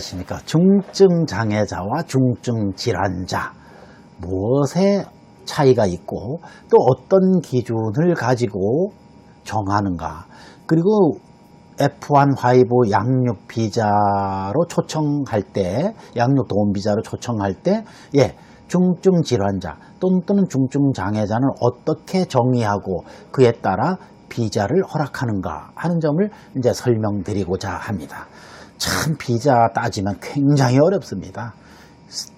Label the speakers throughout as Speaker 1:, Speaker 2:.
Speaker 1: 안녕하십니까. 중증 장애자와 중증 질환자 무엇에 차이가 있고 또 어떤 기준을 가지고 정하는가 그리고 F1 화이브 양육 비자로 초청할 때 양육 도움 비자로 초청할 때 예, 중증 질환자 또는 또는 중증 장애자는 어떻게 정의하고 그에 따라 비자를 허락하는가 하는 점을 이제 설명드리고자 합니다. 참 비자 따지면 굉장히 어렵습니다.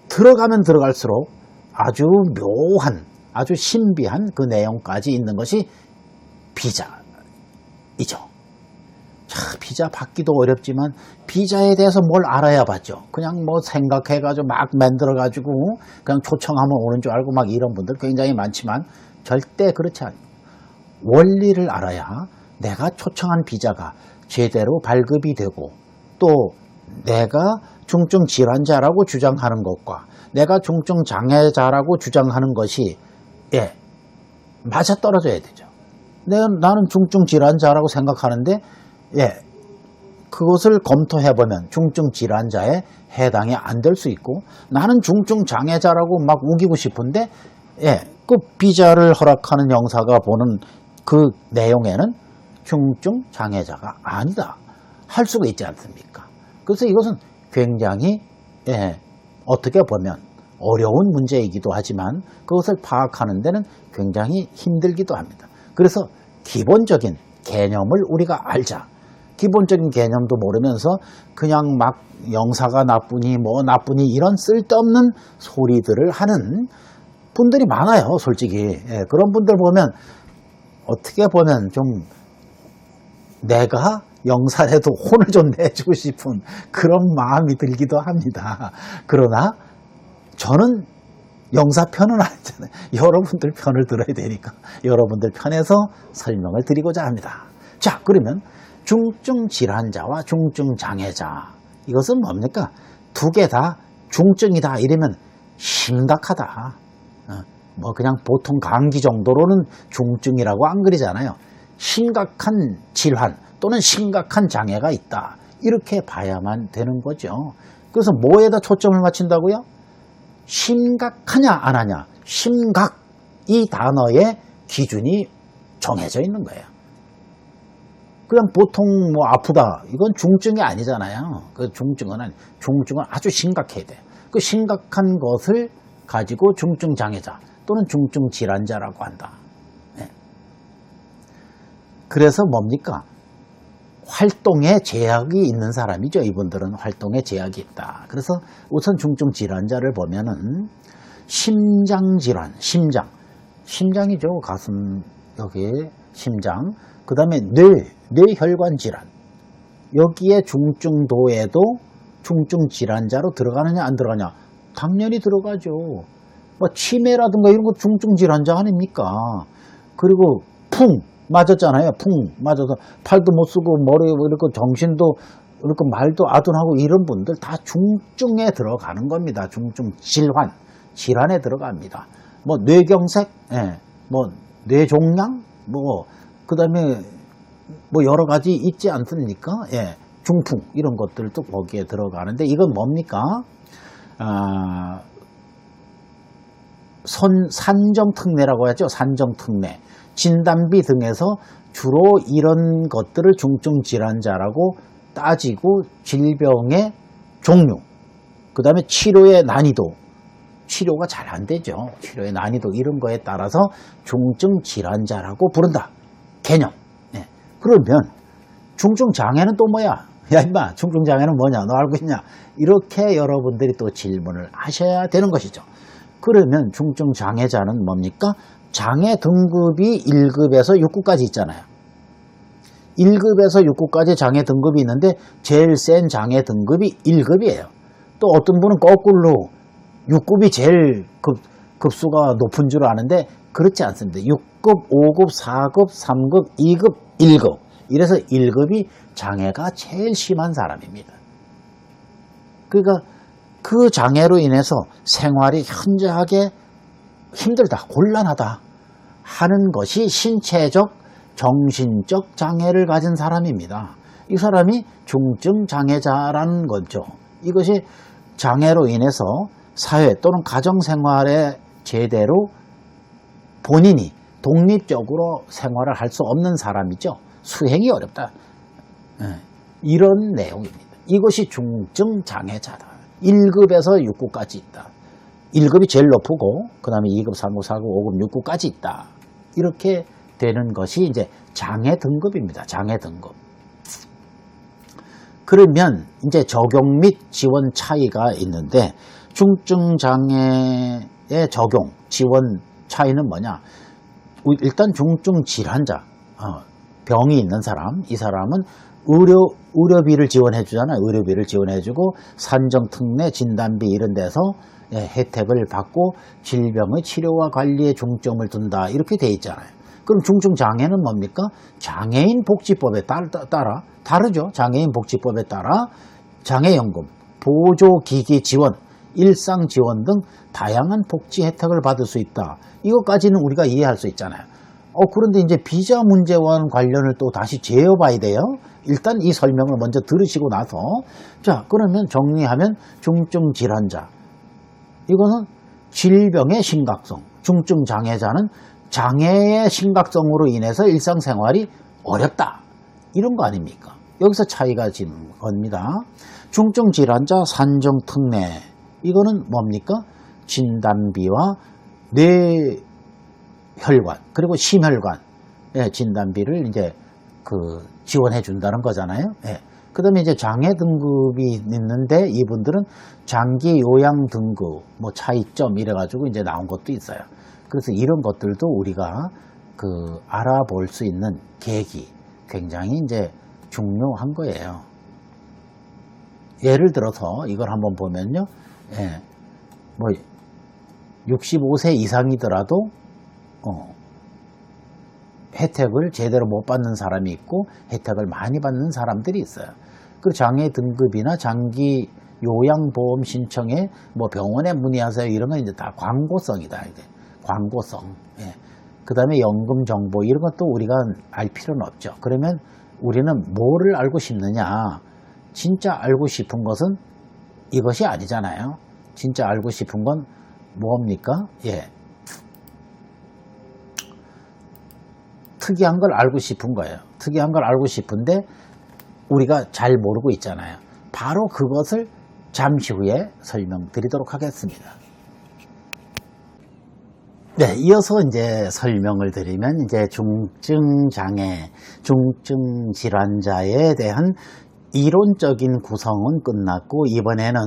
Speaker 1: 들어가면 들어갈수록 아주 묘한, 아주 신비한 그 내용까지 있는 것이 비자이죠. 자, 비자 받기도 어렵지만 비자에 대해서 뭘 알아야 받죠. 그냥 뭐 생각해가지고 막 만들어가지고 그냥 초청하면 오는 줄 알고 막 이런 분들 굉장히 많지만 절대 그렇지 않아요. 원리를 알아야 내가 초청한 비자가 제대로 발급이 되고 또 내가 중증 질환자라고 주장하는 것과 내가 중증 장애자라고 주장하는 것이 예 맞아 떨어져야 되죠. 내가 나는 중증 질환자라고 생각하는데 예 그것을 검토해 보면 중증 질환자에 해당이 안 될 수 있고 나는 중증 장애자라고 막 우기고 싶은데 예 그 비자를 허락하는 영사가 보는 그 내용에는 중증 장애자가 아니다. 할 수가 있지 않습니까? 그래서 이것은 굉장히 예, 어떻게 보면 어려운 문제이기도 하지만 그것을 파악하는 데는 굉장히 힘들기도 합니다. 그래서 기본적인 개념을 우리가 알자. 기본적인 개념도 모르면서 그냥 막 영사가 나쁘니 뭐 나쁘니 이런 쓸데없는 소리들을 하는 분들이 많아요, 솔직히. 예, 그런 분들 보면 어떻게 보면 좀 내가 영살에도 혼을 좀 내주고 싶은 그런 마음이 들기도 합니다. 그러나 저는 영사 편은 아니잖아요. 여러분들 편을 들어야 되니까 여러분들 편에서 설명을 드리고자 합니다. 자, 그러면 중증 질환자와 중증 장애자 이것은 뭡니까? 두 개 다 중증이다 이러면 심각하다. 어, 뭐 그냥 보통 감기 정도로는 중증이라고 안 그러잖아요. 심각한 질환 또는 심각한 장애가 있다. 이렇게 봐야만 되는 거죠. 그래서 뭐에다 초점을 맞춘다고요? 심각하냐 안 하냐. 심각 이 단어의 기준이 정해져 있는 거예요. 그냥 보통 뭐 아프다 이건 중증이 아니잖아요. 그 중증은 아니 중증은 아주 심각해야 돼. 그 심각한 것을 가지고 중증 장애자 또는 중증 질환자라고 한다. 네. 그래서 뭡니까? 활동에 제약이 있는 사람이죠. 이분들은 활동에 제약이 있다. 그래서 우선 중증 질환자를 보면은 심장 질환, 심장, 심장이죠. 가슴 여기 심장. 그 다음에 뇌, 뇌혈관 질환. 여기에 중증도에도 중증 질환자로 들어가느냐 안 들어가냐? 당연히 들어가죠. 뭐 치매라든가 이런 거 중증 질환자 아닙니까? 그리고 풍 맞았잖아요. 풍 맞아서 팔도 못 쓰고 머리 이렇게 정신도 이렇게 말도 아둔하고 이런 분들 다 중증에 들어가는 겁니다. 중증 질환 질환에 들어갑니다. 뭐 뇌경색, 예, 뭐 뇌종양, 뭐 그다음에 뭐 여러 가지 있지 않습니까? 예, 중풍 이런 것들도 거기에 들어가는데 이건 뭡니까? 아, 선, 산정특례라고 하죠. 산정특례. 진단비 등에서 주로 이런 것들을 중증 질환자라고 따지고 질병의 종류, 그 다음에 치료의 난이도, 치료가 잘 안 되죠. 치료의 난이도 이런 거에 따라서 중증 질환자라고 부른다. 개념. 네. 그러면 중증 장애는 또 뭐야? 야 임마 중증 장애는 뭐냐? 너 알고 있냐? 이렇게 여러분들이 또 질문을 하셔야 되는 것이죠. 그러면 중증 장애자는 뭡니까? 장애 등급이 1급에서 6급까지 있잖아요. 1급에서 6급까지 장애 등급이 있는데 제일 센 장애 등급이 1급이에요. 또 어떤 분은 거꾸로 6급이 제일 급, 급수가 높은 줄 아는데 그렇지 않습니다. 6급, 5급, 4급, 3급, 2급, 1급. 이래서 1급이 장애가 제일 심한 사람입니다. 그러니까 그 장애로 인해서 생활이 현저하게 힘들다, 곤란하다 하는 것이 신체적, 정신적 장애를 가진 사람입니다. 이 사람이 중증 장애자라는 거죠. 이것이 장애로 인해서 사회 또는 가정 생활에 제대로 본인이 독립적으로 생활을 할 수 없는 사람이죠. 수행이 어렵다. 예, 이런 내용입니다. 이것이 중증 장애자다. 1급에서 6급까지 있다. 1급이 제일 높고 그 다음에 2급, 3급, 4급, 5급, 6급까지 있다. 이렇게 되는 것이 이제 장애 등급입니다. 장애 등급. 그러면 이제 적용 및 지원 차이가 있는데 중증 장애의 적용, 지원 차이는 뭐냐? 일단 중증 질환자, 어, 병이 있는 사람, 이 사람은 의료, 의료비를 지원해 주잖아요. 의료비를 지원해 주고 산정 특례 진단비 이런 데서 예, 혜택을 받고 질병의 치료와 관리에 중점을 둔다. 이렇게 돼 있잖아요. 그럼 중증 장애는 뭡니까? 장애인 복지법에 따라, 따라 다르죠. 장애인 복지법에 따라 장애연금, 보조기기 지원, 일상 지원 등 다양한 복지 혜택을 받을 수 있다. 이것까지는 우리가 이해할 수 있잖아요. 어, 그런데 이제 비자 문제와 관련을 또 다시 재어봐야 돼요. 일단 이 설명을 먼저 들으시고 나서 자 그러면 정리하면 중증 질환자 이거는 질병의 심각성 중증 장애자는 장애의 심각성으로 인해서 일상생활이 어렵다. 이런 거 아닙니까? 여기서 차이가 지는 겁니다. 중증 질환자 산정 특례. 이거는 뭡니까? 진단비와 뇌혈관 그리고 심혈관 예, 진단비를 이제 그 지원해 준다는 거잖아요. 예. 그 다음에 이제 장애 등급이 있는데 이분들은 장기 요양 등급, 뭐 차이점 이래가지고 이제 나온 것도 있어요. 그래서 이런 것들도 우리가 그 알아볼 수 있는 계기 굉장히 이제 중요한 거예요. 예를 들어서 이걸 한번 보면요. 예. 뭐 65세 이상이더라도 어, 혜택을 제대로 못 받는 사람이 있고 혜택을 많이 받는 사람들이 있어요. 그 장애 등급이나 장기 요양보험 신청에 뭐 병원에 문의하세요 이런 건 이제 다 광고성이다. 이게 광고성. 예. 그 다음에 연금 정보 이런 것도 우리가 알 필요는 없죠. 그러면 우리는 뭐를 알고 싶느냐? 진짜 알고 싶은 것은 이것이 아니잖아요. 진짜 알고 싶은 건 뭡니까? 예. 특이한 걸 알고 싶은 거예요. 특이한 걸 알고 싶은데 우리가 잘 모르고 있잖아요. 바로 그것을 잠시 후에 설명드리도록 하겠습니다. 네, 이어서 이제 설명을 드리면 이제 중증 장애, 중증 질환자에 대한 이론적인 구성은 끝났고 이번에는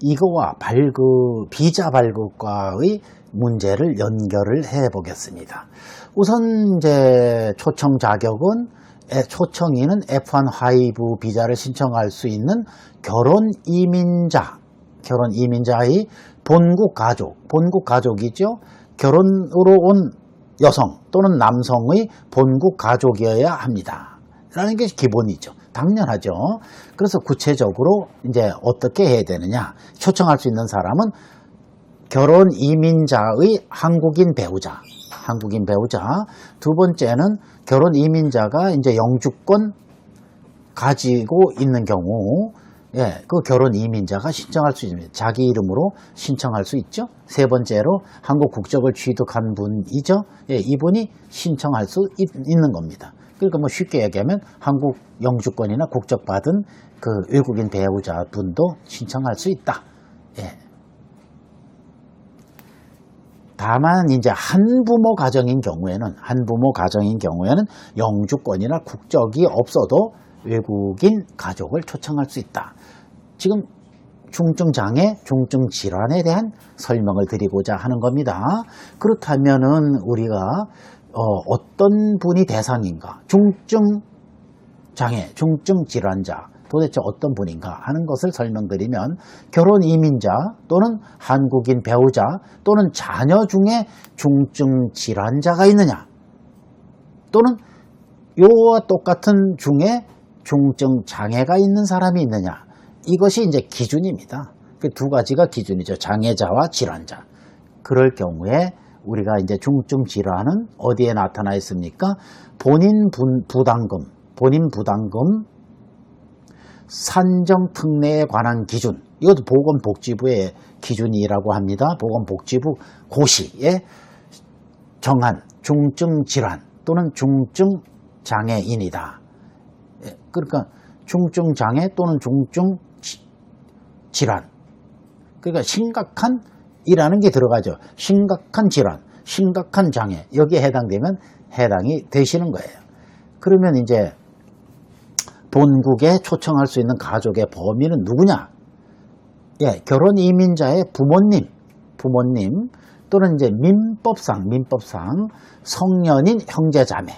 Speaker 1: 이거와 발급 비자 발급과의 문제를 연결을 해 보겠습니다. 우선 이제 초청 자격은 에- 초청인은 F1 하이브 비자를 신청할 수 있는 결혼 이민자, 결혼 이민자의 본국 가족, 본국 가족이죠. 결혼으로 온 여성 또는 남성의 본국 가족이어야 합니다. 라는 게 기본이죠. 당연하죠. 그래서 구체적으로 이제 어떻게 해야 되느냐. 초청할 수 있는 사람은 결혼 이민자의 한국인 배우자, 한국인 배우자. 두 번째는 결혼 이민자가 이제 영주권 가지고 있는 경우, 예, 그 결혼 이민자가 신청할 수 있습니다. 자기 이름으로 신청할 수 있죠. 세 번째로 한국 국적을 취득한 분이죠. 예, 이분이 신청할 수 있, 는 겁니다. 그러니까 뭐 쉽게 얘기하면 한국 영주권이나 국적 받은 그 외국인 배우자 분도 신청할 수 있다. 예. 다만 이제 한부모 가정인 경우에는 한부모 가정인 경우에는 영주권이나 국적이 없어도 외국인 가족을 초청할 수 있다. 지금 중증 장애, 중증 질환에 대한 설명을 드리고자 하는 겁니다. 그렇다면은 우리가 어, 떤 분이 대상인가? 중증 장애, 중증 질환자 도대체 어떤 분인가 하는 것을 설명드리면 결혼 이민자 또는 한국인 배우자 또는 자녀 중에 중증 질환자가 있느냐 또는 요와 똑같은 중에 중증 장애가 있는 사람이 있느냐 이것이 이제 기준입니다. 그 두 가지가 기준이죠. 장애자와 질환자. 그럴 경우에 우리가 이제 중증 질환은 어디에 나타나 있습니까? 본인 분- 부담금, 본인 부담금 산정 특례에 관한 기준 이것도 보건복지부의 기준이라고 합니다. 보건복지부 고시에 정한 중증 질환 또는 중증 장애인이다. 예, 그러니까 중증 장애 또는 중증 지- 질환. 그러니까 심각한 이라는 게 들어가죠. 심각한 질환, 심각한 장애 여기에 해당되면 해당이 되시는 거예요. 그러면 이제 본국에 초청할 수 있는 가족의 범위는 누구냐? 예, 결혼 이민자의 부모님, 부모님 또는 이제 민법상 민법상 성년인 형제자매,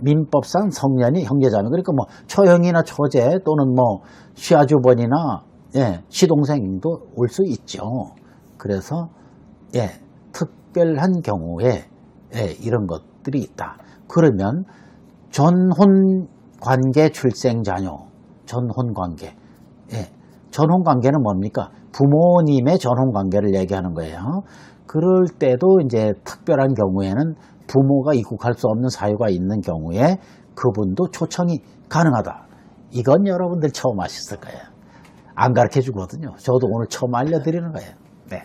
Speaker 1: 민법상 성년인 형제자매 그러니까 뭐 처형이나 처제 또는 뭐 시아주번이나 예, 시동생도 올 수 있죠. 그래서 예, 특별한 경우에 예, 이런 것들이 있다. 그러면 전혼 관계 출생 자녀, 전혼 관계. 예. 전혼 관계는 뭡니까? 부모님의 전혼 관계를 얘기하는 거예요. 그럴 때도 이제 특별한 경우에는 부모가 입국할 수 없는 사유가 있는 경우에 그분도 초청이 가능하다. 이건 여러분들 처음 아셨을 거예요. 안 가르쳐 주거든요. 저도 오늘 처음 알려드리는 거예요. 네.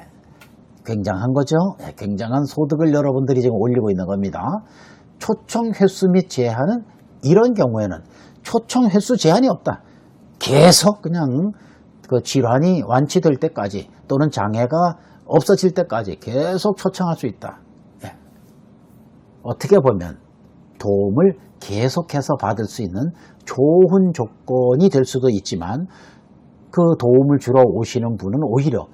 Speaker 1: 굉장한 거죠. 네, 굉장한 소득을 여러분들이 지금 올리고 있는 겁니다. 초청 횟수 및 제한은 이런 경우에는 초청 횟수 제한이 없다. 계속 그냥 그 질환이 완치될 때까지 또는 장애가 없어질 때까지 계속 초청할 수 있다. 예. 어떻게 보면 도움을 계속해서 받을 수 있는 좋은 조건이 될 수도 있지만 그 도움을 주러 오시는 분은 오히려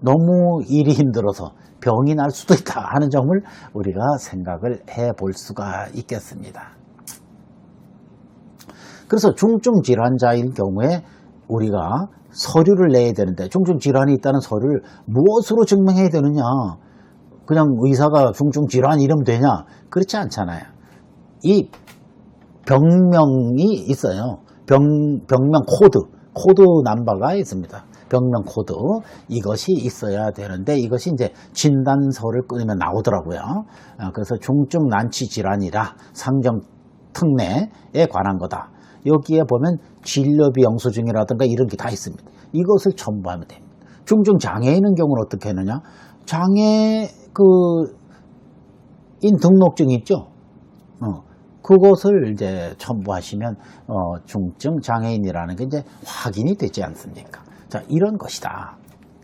Speaker 1: 너무 일이 힘들어서 병이 날 수도 있다 하는 점을 우리가 생각을 해 볼 수가 있겠습니다. 그래서 중증 질환자인 경우에 우리가 서류를 내야 되는데 중증 질환이 있다는 서류를 무엇으로 증명해야 되느냐? 그냥 의사가 중증 질환 이러면 되냐? 그렇지 않잖아요. 이 병명이 있어요. 병, 병명 코드, 코드 넘버가 있습니다. 병명 코드 이것이 있어야 되는데 이것이 이제 진단서를 끊으면 나오더라고요. 아, 그래서 중증 난치 질환이라 상정 특례에 관한 거다. 여기에 보면 진료비 영수증이라든가 이런 게 다 있습니다. 이것을 첨부하면 됩니다. 중증 장애인의 경우는 어떻게 하느냐? 장애 그인 등록증 있죠? 어, 그것을 이제 첨부하시면 어, 중증 장애인이라는 게 이제 확인이 되지 않습니까? 자, 이런 것이다.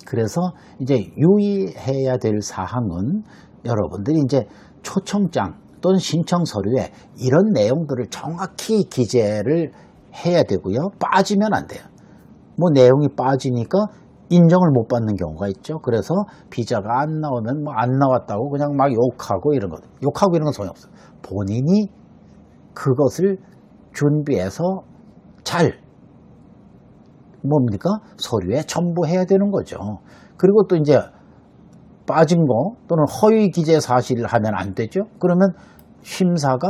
Speaker 1: 그래서 이제 유의해야 될 사항은 여러분들이 이제 초청장 또는 신청 서류에 이런 내용들을 정확히 기재를 해야 되고요. 빠지면 안 돼요. 뭐 내용이 빠지니까 인정을 못 받는 경우가 있죠. 그래서 비자가 안 나오면 뭐 안 나왔다고 그냥 막 욕하고 이런 거. 욕하고 이런 건 소용없어요. 본인이 그것을 준비해서 잘 뭡니까? 서류에 첨부해야 되는 거죠. 그리고 또 이제 빠진 거 또는 허위 기재 사실을 하면 안 되죠. 그러면 심사가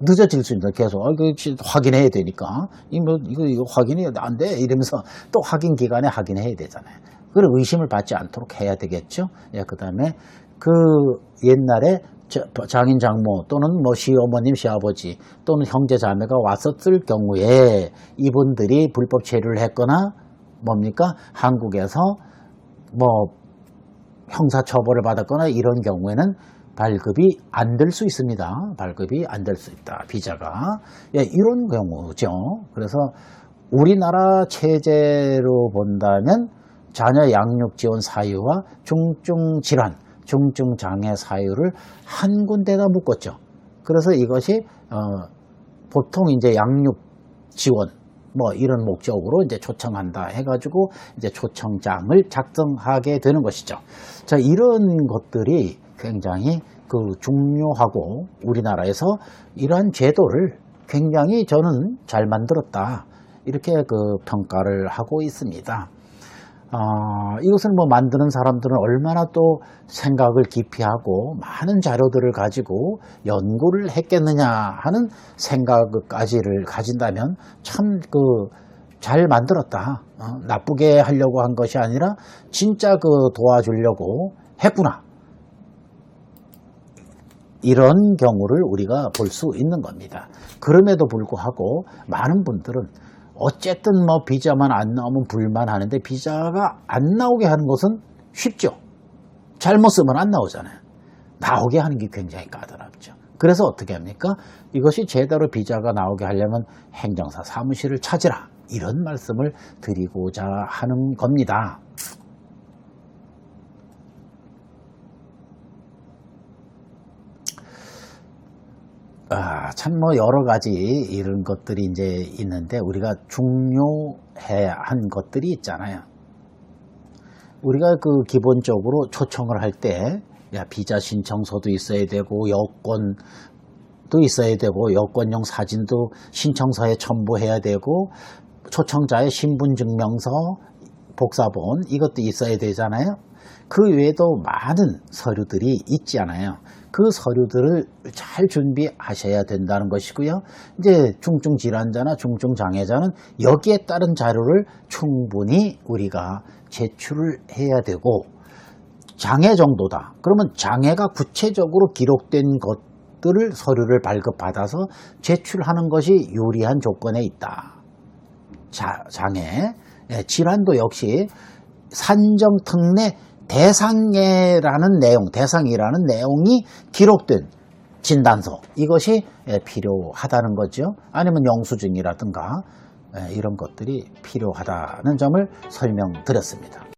Speaker 1: 늦어질 수 있다. 계속 어, 이거 확인해야 되니까 이거 이거 이거 확인이 안 돼. 이러면서 또 확인 기간에 확인해야 되잖아요. 그걸 의심을 받지 않도록 해야 되겠죠. 예, 그다음에 그 옛날에 저- 장인 장모 또는 뭐 시어머님 시아버지 또는 형제 자매가 왔었을 경우에 이분들이 불법 체류를 했거나 뭡니까 한국에서 뭐 형사 처벌을 받았거나 이런 경우에는 발급이 안 될 수 있습니다. 발급이 안 될 수 있다. 비자가. 예, 이런 경우죠. 그래서 우리나라 체제로 본다면 자녀 양육 지원 사유와 중증 질환, 중증 장애 사유를 한 군데다 묶었죠. 그래서 이것이 어, 보통 이제 양육 지원 뭐 이런 목적으로 이제 초청한다 해가지고 이제 초청장을 작성하게 되는 것이죠. 자 이런 것들이 굉장히 그 중요하고 우리나라에서 이러한 제도를 굉장히 저는 잘 만들었다 이렇게 그 평가를 하고 있습니다. 아, 이것을 뭐 만드는 사람들은 얼마나 또 생각을 깊이 하고 많은 자료들을 가지고 연구를 했겠느냐 하는 생각까지를 가진다면 참 그 잘 만들었다. 어, 나쁘게 하려고 한 것이 아니라 진짜 그 도와주려고 했구나. 이런 경우를 우리가 볼 수 있는 겁니다. 그럼에도 불구하고 많은 분들은 어쨌든 뭐 비자만 안 나오면 불만하는데 비자가 안 나오게 하는 것은 쉽죠. 잘못 쓰면 안 나오잖아요. 나오게 하는 게 굉장히 까다롭죠. 그래서 어떻게 합니까? 이것이 제대로 비자가 나오게 하려면 행정사 사무실을 찾으라. 이런 말씀을 드리고자 하는 겁니다. 아, 참 뭐 여러 가지 이런 것들이 이제 있는데 우리가 중요해야 한 것들이 있잖아요. 우리가 그 기본적으로 초청을 할 때, 야, 비자 신청서도 있어야 되고, 여권 도 있어야 되고, 여권용 사진도 신청서에 첨부해야 되고, 초청자의 신분증명서, 복사본, 이것도 있어야 되잖아요. 그 외에도 많은 서류들이 있잖아요. 그 서류들을 잘 준비하셔야 된다는 것이고요. 이제 중증 질환자나 중증 장애자는 여기에 따른 자료를 충분히 우리가 제출을 해야 되고 장애 정도다. 그러면 장애가 구체적으로 기록된 것들을 서류를 발급받아서 제출하는 것이 유리한 조건에 있다. 자, 장애, 예, 질환도 역시 산정 특례 대상예라는 내용, 대상이라는 내용이 기록된 진단서 이것이 예, 필요하다는 거죠. 아니면 영수증이라든가 예, 이런 것들이 필요하다는 점을 설명드렸습니다.